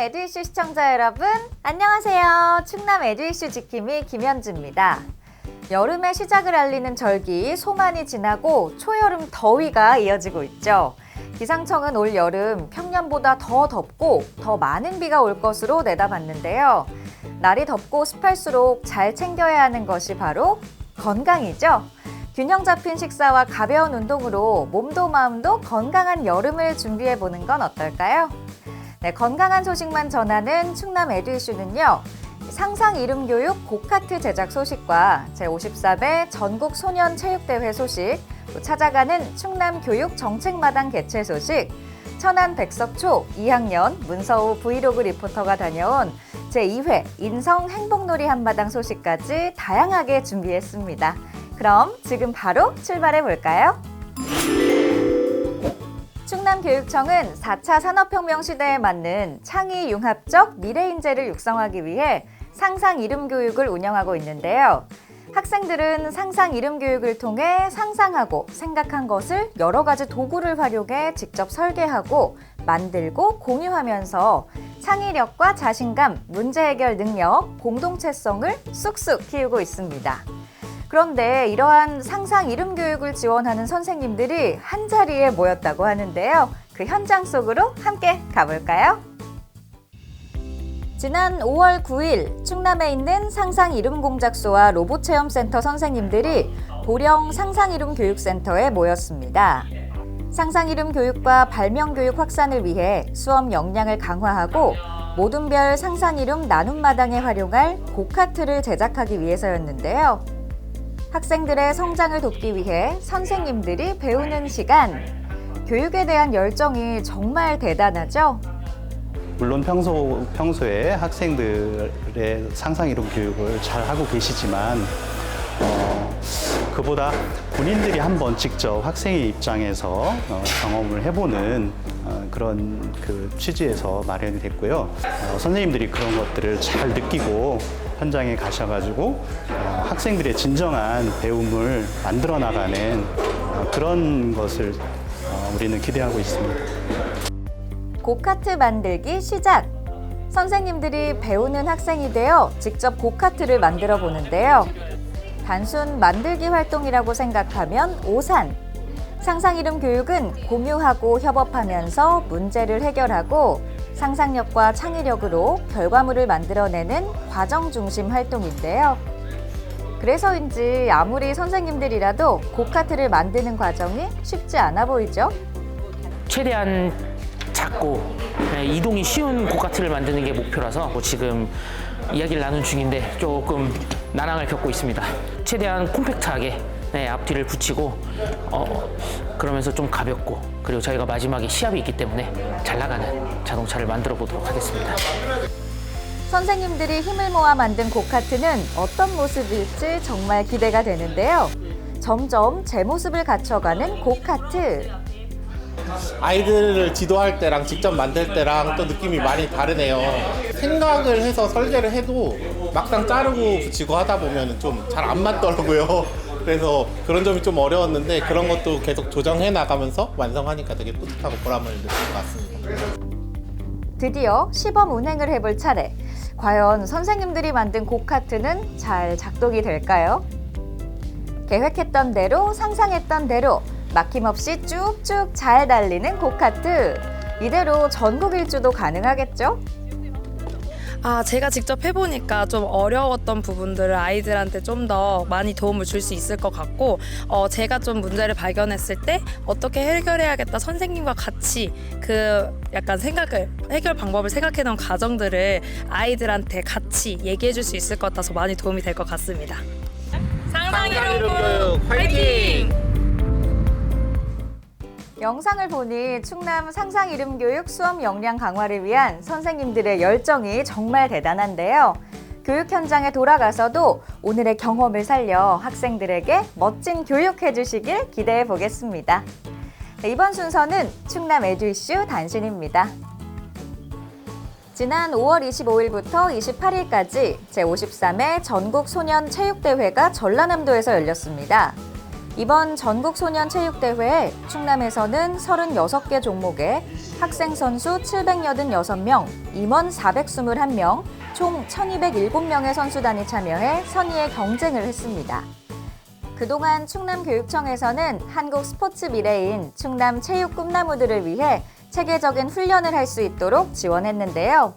에듀 이슈 시청자 여러분, 안녕하세요. 충남 에듀 이슈 지킴이 김현주입니다. 여름의 시작을 알리는 절기 소만이 지나고 초여름 더위가 이어지고 있죠. 기상청은 올 여름 평년보다 더 덥고 더 많은 비가 올 것으로 내다봤는데요. 날이 덥고 습할수록 잘 챙겨야 하는 것이 바로 건강이죠. 균형 잡힌 식사와 가벼운 운동으로 몸도 마음도 건강한 여름을 준비해 보는 건 어떨까요? 네, 건강한 소식만 전하는 충남 에듀이슈는요. 상상 이름 교육 고카트 제작 소식과 제54회 전국 소년 체육대회 소식, 또 찾아가는 충남 교육 정책마당 개최 소식, 천안 백석초 2학년 문서우 브이로그 리포터가 다녀온 제2회 인성 행복놀이 한마당 소식까지 다양하게 준비했습니다. 그럼 지금 바로 출발해 볼까요? 충남교육청은 4차 산업혁명 시대에 맞는 창의 융합적 미래 인재를 육성하기 위해 상상 이름 교육을 운영하고 있는데요. 학생들은 상상 이름 교육을 통해 상상하고 생각한 것을 여러 가지 도구를 활용해 직접 설계하고 만들고 공유하면서 창의력과 자신감, 문제 해결 능력, 공동체성을 쑥쑥 키우고 있습니다. 그런데 이러한 상상 이름 교육을 지원하는 선생님들이 한 자리에 모였다고 하는데요. 그 현장 속으로 함께 가볼까요? 지난 5월 9일 충남에 있는 상상 이름 공작소와 로봇 체험 센터 선생님들이 보령 상상 이름 교육센터에 모였습니다. 상상 이름 교육과 발명 교육 확산을 위해 수업 역량을 강화하고 모든 별 상상 이름 나눔 마당에 활용할 고카트를 제작하기 위해서였는데요. 학생들의 성장을 돕기 위해 선생님들이 배우는 시간. 교육에 대한 열정이 정말 대단하죠? 물론 평소 평소에 학생들의 상상 이론 교육을 잘 하고 계시지만 어, 그보다 본인들이 한번 직접 학생의 입장에서 어, 경험을 해보는 어, 그런 그 취지에서 마련이 됐고요. 어, 선생님들이 그런 것들을 잘 느끼고 현장에 가셔가지고 어, 학생들의 진정한 배움을 만들어 나가는 어, 그런 것을 어, 우리는 기대하고 있습니다. 고카트 만들기 시작! 선생님들이 배우는 학생이 되어 직접 고카트를 만들어 보는데요. 단순 만들기 활동이라고 생각하면 오산. 상상 이름 교육은 공유하고 협업하면서 문제를 해결하고 상상력과 창의력으로 결과물을 만들어내는 과정 중심 활동인데요. 그래서인지 아무리 선생님들이라도 고카트를 만드는 과정이 쉽지 않아 보이죠? 최대한 작고 네, 이동이 쉬운 고카트를 만드는 게 목표라서 지금 이야기를 나눈 중인데 조금 난항을 겪고 있습니다. 최대한 콤팩트하게 네, 앞뒤를 붙이고 어, 그러면서 좀 가볍고 그리고 저희가 마지막에 시합이 있기 때문에 잘 나가는 자동차를 만들어 보도록 하겠습니다. 선생님들이 힘을 모아 만든 고카트는 어떤 모습일지 정말 기대가 되는데요. 점점 제 모습을 갖춰가는 고카트. 아이들을 지도할 때랑 직접 만들 때랑 또 느낌이 많이 다르네요. 생각을 해서 설계를 해도 막상 자르고 붙이고 하다 보면 좀 잘 안 맞더라고요. 그래서 그런 점이 좀 어려웠는데 그런 것도 계속 조정해 나가면서 완성하니까 되게 뿌듯하고 보람을 느낀 것 같습니다. 드디어 시범 운행을 해볼 차례. 과연 선생님들이 만든 고카트는 잘 작동이 될까요? 계획했던 대로 상상했던 대로 막힘없이 쭉쭉 잘 달리는 고카트. 이대로 전국 일주도 가능하겠죠? 아, 제가 직접 해보니까 좀 어려웠던 부분들을 아이들한테 좀 더 많이 도움을 줄 수 있을 것 같고, 어, 제가 좀 문제를 발견했을 때 어떻게 해결해야겠다 선생님과 같이 그 약간 생각을, 해결 방법을 생각해 놓은 과정들을 아이들한테 같이 얘기해 줄 수 있을 것 같아서 많이 도움이 될 것 같습니다. 상상이로운 화이팅! 영상을 보니 충남 상상 이름 교육 수업 역량 강화를 위한 선생님들의 열정이 정말 대단한데요. 교육 현장에 돌아가서도 오늘의 경험을 살려 학생들에게 멋진 교육해 주시길 기대해 보겠습니다. 네, 이번 순서는 충남 에듀 이슈 단신입니다. 지난 5월 25일부터 28일까지 제53회 전국 소년 체육대회가 전라남도에서 열렸습니다. 이번 전국소년체육대회에 충남에서는 36개 종목에 학생 선수 786명, 임원 421명, 총 1207명의 선수단이 참여해 선의의 경쟁을 했습니다. 그동안 충남교육청에서는 한국 스포츠 미래인 충남 체육 꿈나무들을 위해 체계적인 훈련을 할 수 있도록 지원했는데요.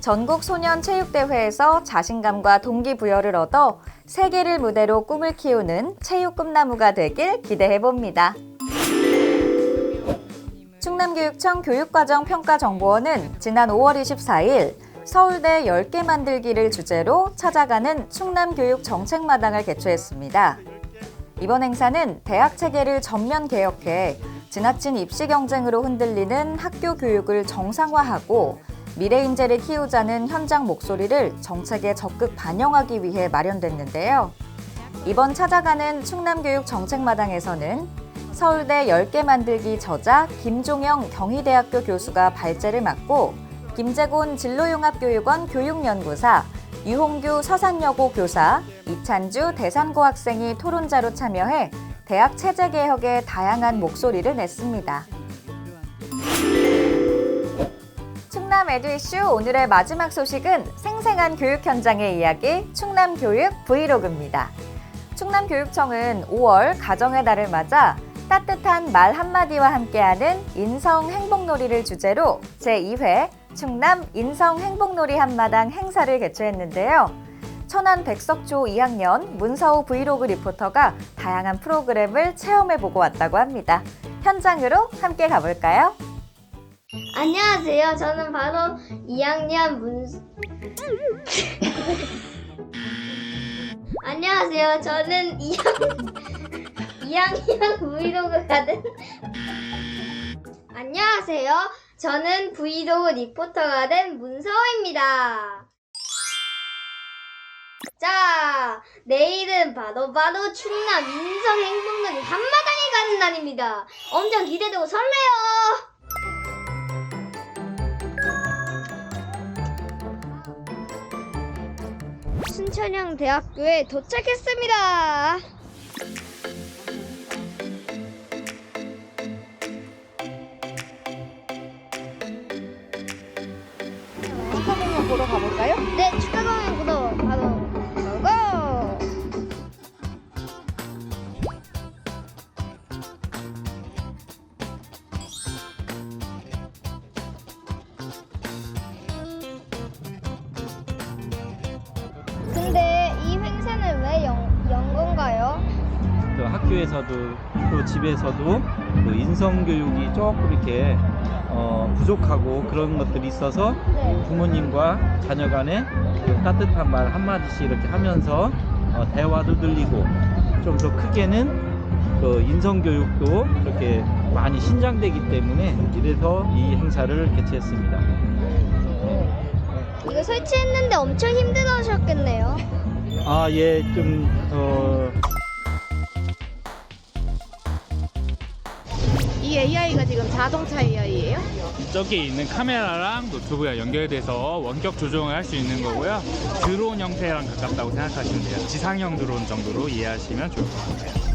전국 소년 체육대회에서 자신감과 동기부여를 얻어 세계를 무대로 꿈을 키우는 체육 꿈나무가 되길 기대해 봅니다. 충남교육청 교육과정평가정보원은 지난 5월 24일 서울대 10개 만들기를 주제로 찾아가는 충남교육 정책마당을 개최했습니다. 이번 행사는 대학 체계를 전면 개혁해 지나친 입시 경쟁으로 흔들리는 학교 교육을 정상화하고 미래 인재를 키우자는 현장 목소리를 정책에 적극 반영하기 위해 마련됐는데요. 이번 찾아가는 충남교육 정책마당에서는 서울대 10개 만들기 저자 김종영 경희대학교 교수가 발제를 맡고 김재곤 진로융합교육원 교육연구사, 유홍규 서산여고 교사, 이찬주 대산고 학생이 토론자로 참여해 대학 체제 개혁에 다양한 목소리를 냈습니다. 충남 에듀 이슈 오늘의 마지막 소식은 생생한 교육 현장의 이야기 충남 교육 브이로그입니다. 충남교육청은 5월 가정의 달을 맞아 따뜻한 말 한마디와 함께하는 인성 행복놀이를 주제로 제2회 충남 인성 행복놀이 한마당 행사를 개최했는데요. 천안 백석초 2학년 문서우 브이로그 리포터가 다양한 프로그램을 체험해보고 왔다고 합니다. 현장으로 함께 가볼까요? 안녕하세요. 저는 바로 2학년 문. 안녕하세요. 저는 2학년 2학년 브이로그가 된. 안녕하세요. 저는 브이로그 리포터가 된 문서호입니다. 자, 내일은 바로 바로 충남 인성 행복놀이 한마당에 가는 날입니다. 엄청 기대되고 설레요. 순천향 대학교에 도착했습니다. 축하 공연 보러 가볼까요? 네, 축하 공연 학교에서도 또 집에서도 그 인성 교육이 조금 이렇게 어, 부족하고 그런 것들이 있어서 네. 부모님과 자녀 간에 그 따뜻한 말 한마디씩 이렇게 하면서 어, 대화도 늘리고 좀 더 크게는 그 인성 교육도 그렇게 많이 신장되기 때문에 이래서 이 행사를 개최했습니다. 이거 설치했는데 엄청 힘들어 하셨겠네요. 아, 예, 좀, 어, 이 AI가 지금 자동차 AI예요? 저기 있는 카메라랑 노트북이랑 연결돼서 원격 조종을 할 수 있는 거고요. 드론 형태랑 가깝다고 생각하시면 돼요. 지상형 드론 정도로 이해하시면 좋을 것 같아요.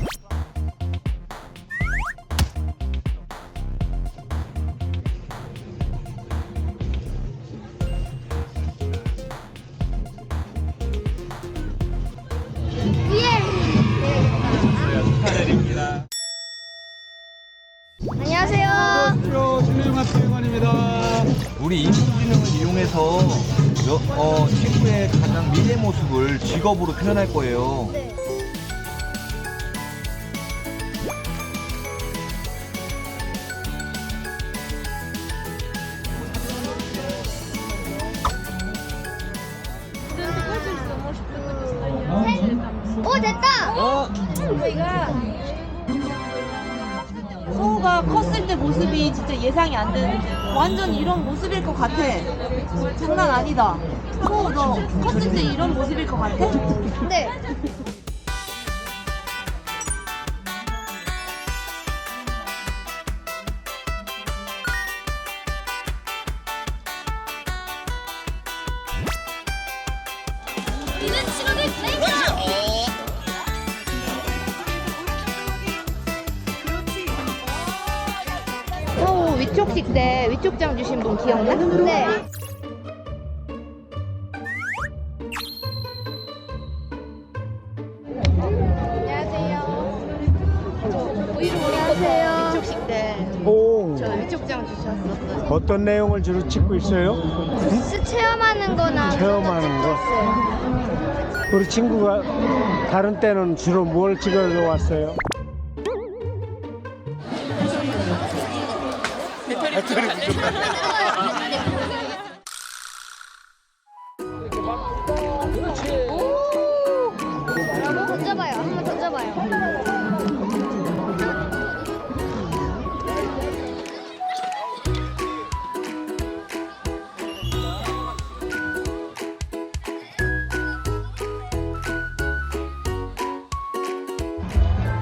우리 인공지능을 이용해서 여, 어, 친구의 가장 미래 모습을 직업으로 표현할 거예요. 네. 됐다. 어? 이거. 20대 모습이 진짜 예상이 안 되는데 완전 이런 모습일 것 같아. 장난 아니다. 코, 너 컸을 때 이런 모습일 것 같아? 네. 이는 친구들 플레이 입학식 때 위촉 장 주신 분 기억나? 네. 안녕하세요. 위촉식 때 오, 저 위촉장 주셨었어요. 어떤 내용을 주로 찍고 있어요? 부스 체험하는 거나 체험하는 거? 우리 친구가 다른 때는 주로 뭘 찍어서 왔어요? 한번 던져봐요.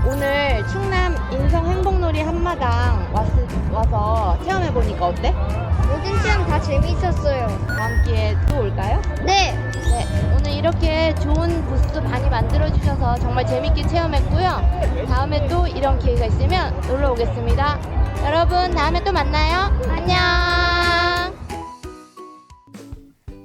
오늘 충남 인성 행복놀이 한마당 왔, 와서 체험해 보니까 어때? 모든 체험 다 재미있었어요. 다음 기회에 또 올까요? 네. 네, 오늘 이렇게 좋은 부스 많이 만들어 주셔서 정말 재밌게 체험했고요. 다음에 또 이런 기회가 있으면 놀러 오겠습니다. 여러분 다음에 또 만나요. 안녕.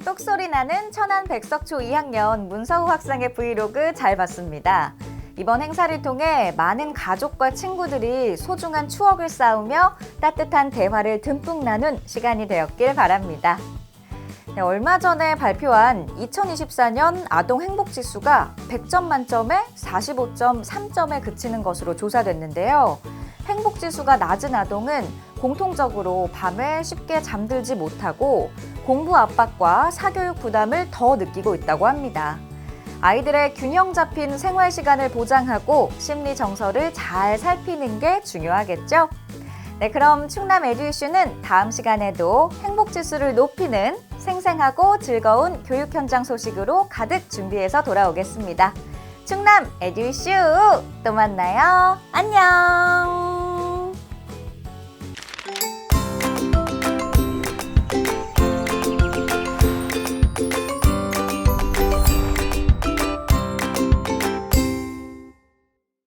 똑소리 나는 천안 백석초 2학년 문서우 학생의 브이로그 잘 봤습니다. 이번 행사를 통해 많은 가족과 친구들이 소중한 추억을 쌓으며 따뜻한 대화를 듬뿍 나눈 시간이 되었길 바랍니다. 네, 얼마 전에 발표한 2024년 아동 행복 지수가 100점 만점에 45.3점에 그치는 것으로 조사됐는데요. 행복 지수가 낮은 아동은 공통적으로 밤에 쉽게 잠들지 못하고 공부 압박과 사교육 부담을 더 느끼고 있다고 합니다. 아이들의 균형 잡힌 생활 시간을 보장하고 심리 정서를 잘 살피는 게 중요하겠죠? 네, 그럼 충남 에듀 이슈는 다음 시간에도 행복 지수를 높이는 생생하고 즐거운 교육 현장 소식으로 가득 준비해서 돌아오겠습니다. 충남 에듀 이슈 또 만나요. 안녕.